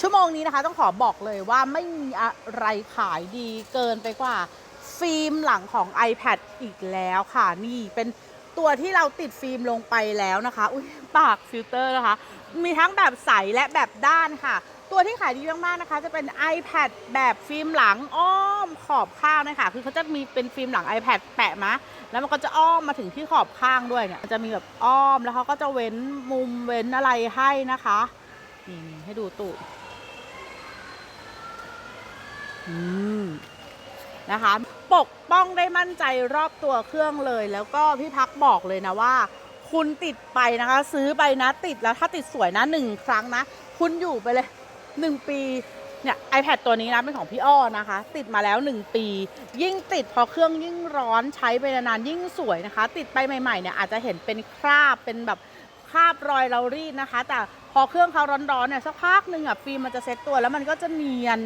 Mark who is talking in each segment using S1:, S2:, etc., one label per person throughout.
S1: ชั่วโมงนี้นะคะต้องขอบอกเลยว่าไม่มีอะไรขายดีเกินไปกว่า ฟิล์มหลังของ iPad อีกแล้วค่ะ นี่เป็นตัวที่เราติดฟิล์มลงไปแล้วนะคะ อุ้ยปากฟิลเตอร์นะคะ มีทั้งแบบใสและแบบด้านค่ะ ตัวที่ขายดีมากๆนะคะ จะเป็น iPad แบบฟิล์มหลังอ้อมขอบข้างนะคะคือเขาจะมีเป็นฟิล์มหลัง iPad แปะมาแล้วมันก็จะอ้อมมาถึงที่ขอบข้างด้วยเนี่ยจะมีแบบอ้อมแล้วเขาก็จะเว้นมุมเว้นอะไรให้นะคะนี่ให้ดูตูด นะคะ ปกป้องได้มั่นใจรอบตัวเครื่องเลย แล้วก็พี่พักบอกเลยนะว่า คุณติดไปนะคะ ซื้อไปนะติดแล้วถ้าติดสวยนะหนึ่งครั้งนะ คุณอยู่ไปเลยหนึ่งปีเนี่ย iPad ตัวนี้นะเป็นของพี่อ้อนะคะ ติดมาแล้ว 1 ปี ยิ่งติดพอเครื่องยิ่งร้อนใช้ไปนานๆยิ่งสวยนะคะ ติดไปใหม่ๆเนี่ยอาจจะเห็นเป็นคราบเป็นแบบ คราบรอยเรารีดนะคะ แต่พอเครื่องเขาร้อนๆเนี่ยสักพักหนึ่งอะฟิล์มมันจะเซ็ตตัวแล้วมันก็จะเนียน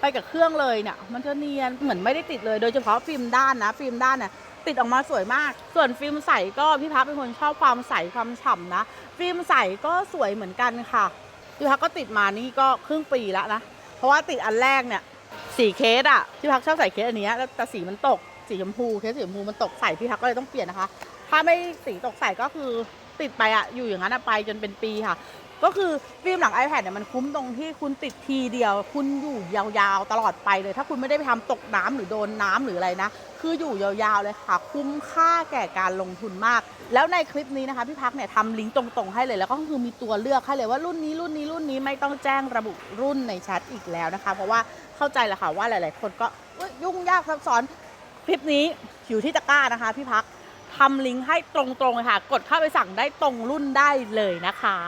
S1: ไปกับเครื่องเลยเนี่ยมันจะเนียนเหมือนไม่ได้ติดเลย โดยเฉพาะฟิล์มด้านนะฟิล์มด้านเนี่ยติดออกมาสวยมาก ส่วนฟิล์มใสก็พี่พักเป็นคนชอบความใสความฉ่ำนะ ฟิล์มใสก็สวยเหมือนกันค่ะพี่พักก็ติดมานี่ก็ครึ่งปีแล้วนะ เพราะว่าติดอันแรกเนี่ยสีเคสอะพี่พักชอบใส่เคสอันนี้แล้วแต่สีมันตกสีชมพูเคสสีชมพูมันตกใส่พี่พักก็เลยต้องเปลี่ยนนะคะ ถ้าไม่สีตกใส่ก็คือติดไปอะอยู่อย่างนั้นอะไปจนเป็นปีค่ะ ก็คือฟิล์มหลัง iPad เนี่ยมันคุ้มตรงที่คุณติดทีเดียว คุณอยู่ยาวๆตลอดไปเลย ถ้าคุณไม่ได้ไปทำตกน้ำหรือโดนน้ำหรืออะไรนะ คืออยู่ยาวๆเลยค่ะ คุ้มค่าแก่การลงทุนมาก แล้วในคลิปนี้นะคะพี่พักเนี่ยทำลิงก์ตรงๆให้เลยแล้วก็คือมีตัวเลือกให้เลยว่ารุ่นนี้รุ่นนี้รุ่นนี้ไม่ต้องแจ้งระบุรุ่นในแชทอีกแล้วนะคะ เพราะว่าเข้าใจแหละค่ะว่าหลาย ๆ คนก็ยยุ่งยากซับซ้อนคลิปนี้อยู่ที่ตะกร้านะคะพี่พัก ทำลิงก์ให้ตรงๆเลยค่ะ กดเข้าไปสั่งได้ตรงรุ่นได้เลยนะคะ